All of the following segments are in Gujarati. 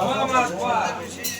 Vamos, Marco.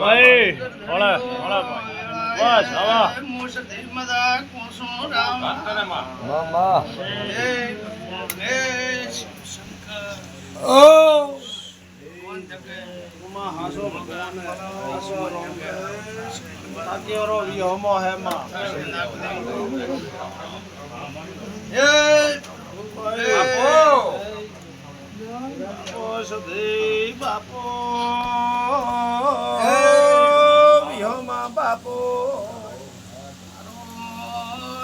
ભાઈ ઓળા ઓળા બસ આવા મામા ઓ બાપો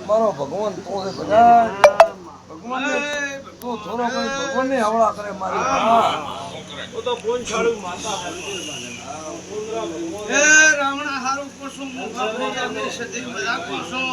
ભાઈ મારા ભગવાન તો છે બધા. ભગવાન તો થોડો કઈ ભગવાન ને હવળા કરે મારી માં તો તો બોન છાડું માતા બને. રાવણા હારું કોશું મુખાબરી અને સધી બધા કોશું